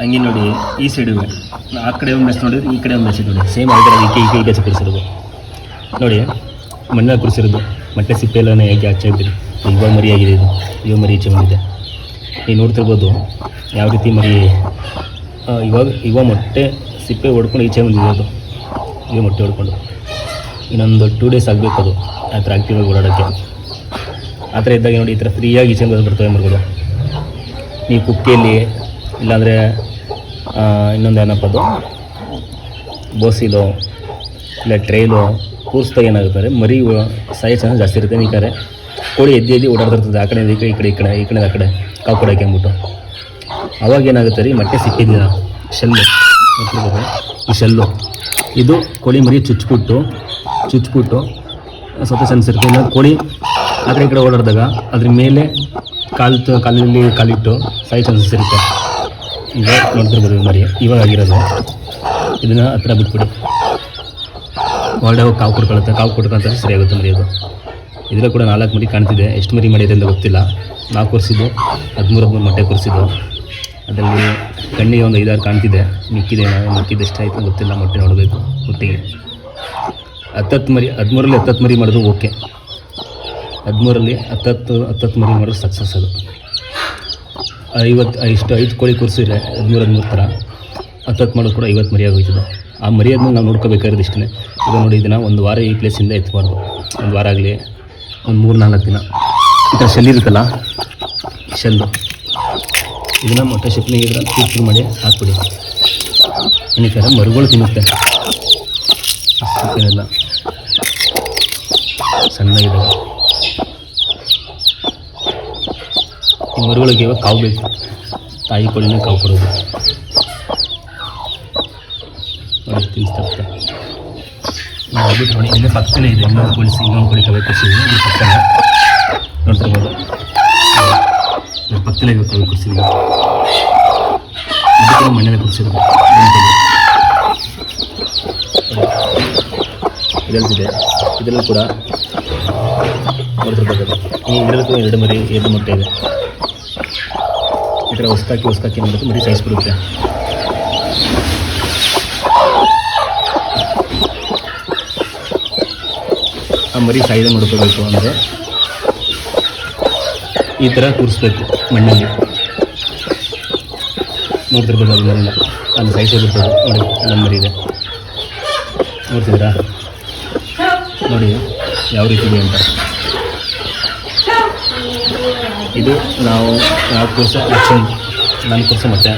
ಹಂಗೆ ನೋಡಿ, ಈ ಸೈಡ್ ಆ ಕಡೆ ಒಂದು ಮೆಸ್ ನೋಡಿದ್ರೆ ಈ ಕಡೆ ಒಂದು ಮೆಸ್ ನೋಡಿ ಸೇಮ್ ಥರ ಈಕೆ ಈಕೆ ಈಕೆ ಕುರಿಸಿರೋದು ನೋಡಿ ಮಣ್ಣಲ್ಲಿ ಕುರಿಸಿರೋದು ಮೊಟ್ಟೆ ಸಿಪ್ಪೆ ಎಲ್ಲ ಹೇಗೆ ಆಚೆ ಈಗ ಇವಾಗ ಮರಿ ಆಗಿದೆ ಇದು. ಇವಾಗ ಮರಿ ಈಚೆ ಬಂದಿದೆ. ನೀವು ನೋಡ್ತಿರ್ಬೋದು, ಯಾವ ರೀತಿ ಮರಿ ಇವಾಗ ಇವಾಗ ಮೊಟ್ಟೆ ಸಿಪ್ಪೆ ಹೊಡ್ಕೊಂಡು ಈಚೆ ಬಂದಿರೋದು ಈಗ ಮೊಟ್ಟೆ ಹೊಡ್ಕೊಂಡು ಇನ್ನೊಂದು ಟೂ ಡೇಸ್ ಆಗಬೇಕು ಅದು, ಆ ಥರ ಆಕ್ಟಿವ್ ಆಗಿ ಓಡಾಡೋಕ್ಕೆ. ಆ ಥರ ಇದ್ದಾಗ ನೋಡಿ ಈ ಥರ ಫ್ರೀಯಾಗಿ ಈಚೆ ಬರ್ತವೆ ಮರಿಗಳು. ನೀವು ಕುಕ್ಕಿಯಲ್ಲಿ ಇಲ್ಲಾಂದರೆ ಇನ್ನೊಂದು ಏನಪ್ಪ ಅದು? ಬೋಸಿಲೋ, ಇಲ್ಲ ಟ್ರೈಲು, ಕೂರಿಸ್ದಾಗ ಏನಾಗುತ್ತಾರೆ? ಮರಿ ಸೈಜ್ ಚಾನ್ಸ್ ಜಾಸ್ತಿ ಇರುತ್ತೆ. ಕಡೆ ಕೋಳಿ ಎದ್ದು ಎದ್ದು ಓಡಾಡ್ತಿರ್ತದೆ. ಆ ಕಡೆ ಈ ಕಡೆ ಈ ಕಡೆ ಈ ಕಡೆ ಈ ಕಡೆ, ಆ ಕಡೆ. ಕಾವು ಅಂದ್ಬಿಟ್ಟು. ಅವಾಗ ಏನಾಗುತ್ತೆ ರೀ, ಮೊಟ್ಟೆ ಸಿಕ್ಕಿದ್ದೀರ ಶೆಲ್ಲು. ಈ ಶೆಲ್ಲು. ಇದು ಕೋಳಿ ಮರಿ ಚುಚ್ಬಿಟ್ಟು ಚುಚ್ಬಿಟ್ಟು ಸ್ವಲ್ಪ ಇರುತ್ತೆ ಇನ್ನು ಕೋಳಿ ಆ ಕಡೆ ಈ ಕಡೆ ಓಡಾಡಿದಾಗ, ಅದ್ರ ಮೇಲೆ ಕಾಲು ಕಾಲಲ್ಲಿ ಕಾಲಿಟ್ಟು ಸಾಯೋ ಚಾನ್ಸಸ್ ಇರುತ್ತೆ. ಈಗ ನೋಡ್ತಿರ್ಬೋದು ಮರಿ. ಇವಾಗ ಆಗಿರೋದು. ಇದನ್ನು ಹತ್ರ ಬಿಟ್ಬಿಡಿ. ಹೋಗಿ ಕಾವು ಕೊಡ್ಕೊಳುತ್ತೆ, ಕಾವು ಕೊಡ್ಕೊಂತ ಸರಿಯಾಗುತ್ತೆ ಮರಿ ಅದು. ಇದರಲ್ಲಿ ಕೂಡ ನಾಲ್ಕು ಮರಿ ಕಾಣ್ತಿದೆ. ಎಷ್ಟು ಮರಿ ಮಾಡಿದೆ ಅಂತ ಗೊತ್ತಿಲ್ಲ. ನಾಲ್ಕು ವರ್ಷದ್ದು ಹದಿಮೂರು ಹದಿಮೂರು ಮೊಟ್ಟೆ ಕೊರಿಸಿದ್ದು. ಅದರಲ್ಲಿ ಕಣ್ಣಿಗೆ ಒಂದು ಐದಾರು ಕಾಣ್ತಿದೆ. ಮಿಕ್ಕಿದೆ ಮಿಕ್ಕಿದ್ದು ಎಷ್ಟು ಆಯಿತು ಗೊತ್ತಿಲ್ಲ. ಮೊಟ್ಟೆ ನೋಡಬೇಕು, ಒಟ್ಟಿಗೆ. ಹತ್ತತ್ತು ಮರಿ ಹದಿಮೂರಲ್ಲಿ ಹತ್ತತ್ತು ಮರಿ ಮಾಡೋದು ಓಕೆ. ಹದಿಮೂರಲ್ಲಿ ಹತ್ತತ್ತು ಹತ್ತತ್ತು ಮರಿ ಮಾಡೋದು ಸಕ್ಸಸ್ ಅದು. ಐವತ್ತು ಇಷ್ಟು ಐದು ಕೋಳಿ ಕೂರಿಸಿದ್ರೆ ಹದಿಮೂರು ಹದಿಮೂರು ಥರ. ಹತ್ತತ್ತು ಮಾಡೋದು ಕೂಡ ಐವತ್ತು ಮರಿ ಆಗೋಯ್ತದೆ. ಆ ಮರಿಯೋದನ್ನ ನಾವು ನೋಡ್ಕೋಬೇಕಾಗಿರೋದು ಇಷ್ಟೇ. ಈಗ ನೋಡಿ, ಇದನ್ನು ಒಂದು ವಾರ ಈ ಪ್ಲೇಸಿಂದ ಎತ್ತಬಾರ್ದು ಒಂದು ವಾರ ಆಗಲಿ, ಒಂದು ಮೂರು ನಾಲ್ಕು ದಿನ. ಈ ಥರ ಶೆಲ್ ಇರುತ್ತಲ್ಲ ಶೆಲ್ಲು ಇದನ್ನು ಮೊಟ್ಟೆ ಶಿಪ್ನಿಗೆ ಇದ್ರೆ ಚೂರು ಮಾಡಿ ಹಾಕ್ಬಿಡಿ. ಏನಕ್ಕೆ ಮರುಗಳು ತಿನ್ನುತ್ತೆ. ಸಣ್ಣ ಸಣ್ಣಗಿದ್ದಾವೆ ಈ ಮರುಗಳಿಗೆ ಇವಾಗ ಕಾವು ಬೇಕು ತಾಯಿ ಕೋಳಿನ ಕಾವು ಕೊಡೋದು. ನೋಡಿ, ತಿನ್ನಿಸ್ತಾ ನೋಡ್ಬಿಟ್ಟು ನೋಡಿ, ಇಲ್ಲೇ ಪಕ್ಕದಲ್ಲೇ ಇದೆ. ಇನ್ನೊಂದು ಕೋಳಿ ಇನ್ನೊಂದು ಕೋಳಿ ಕವೆ ಕೊಡ್ಸಿದ್ವಿ ಇಲ್ಲಿ ಪಕ್ಕನೇ ನೋಡ್ತಿರ್ಬೋದು ಇದ್ರ ಪಕ್ಕದಲ್ಲೇ ಇದೆ ಕವೆ ಕೊಡ್ಸಿದ್ವಿ ಇದಕ್ಕೆ ಮಣ್ಣಲ್ಲೇ ಕೊಡ್ಸಿರೋದು. ಇದಲ್ದಿದೆ ಇದರಲ್ಲೂ ಕೂಡ ನೋಡ್ತಿರ್ಬೋದು ಈ ಎರಡಕ್ಕೂ ಎರಡು ಮರಿ ಎರಡು ಮೊಟ್ಟೆ ಇದೆ ಈ ಥರ ಹೊಸ್ತಾಕಿ ಹೊಸ್ತಾಕಿ ಮಾಡೋದು ಮರಿ ಸಾಯಿಸ್ಬಿಡುತ್ತೆ ಆ ಮರಿ ಸೈಜ್ ನೋಡ್ಕೋಬೇಕು ಅಂದರೆ ಈ ಥರ ಕೂರಿಸ್ಬೇಕು ಮಣ್ಣಲ್ಲಿ ನೋಡ್ತಿರ್ಬೋದು ಅದನ್ನೆಲ್ಲ ಅಲ್ಲಿ ಸೈಜ್ ಬಿಡ್ತದೆ ನೋಡಿ ಅಲ್ಲೊಂದು ಮರಿ ಇದೆ ನೋಡಿ ಯಾವ ರೀತಿ ಇದೆ ಅಂತ ಇದು ನಾವು ನಾಲ್ಕು ವರ್ಷ ಲಕ್ಷ ನಾಲ್ಕು ವರ್ಷ ಮತ್ತೆ.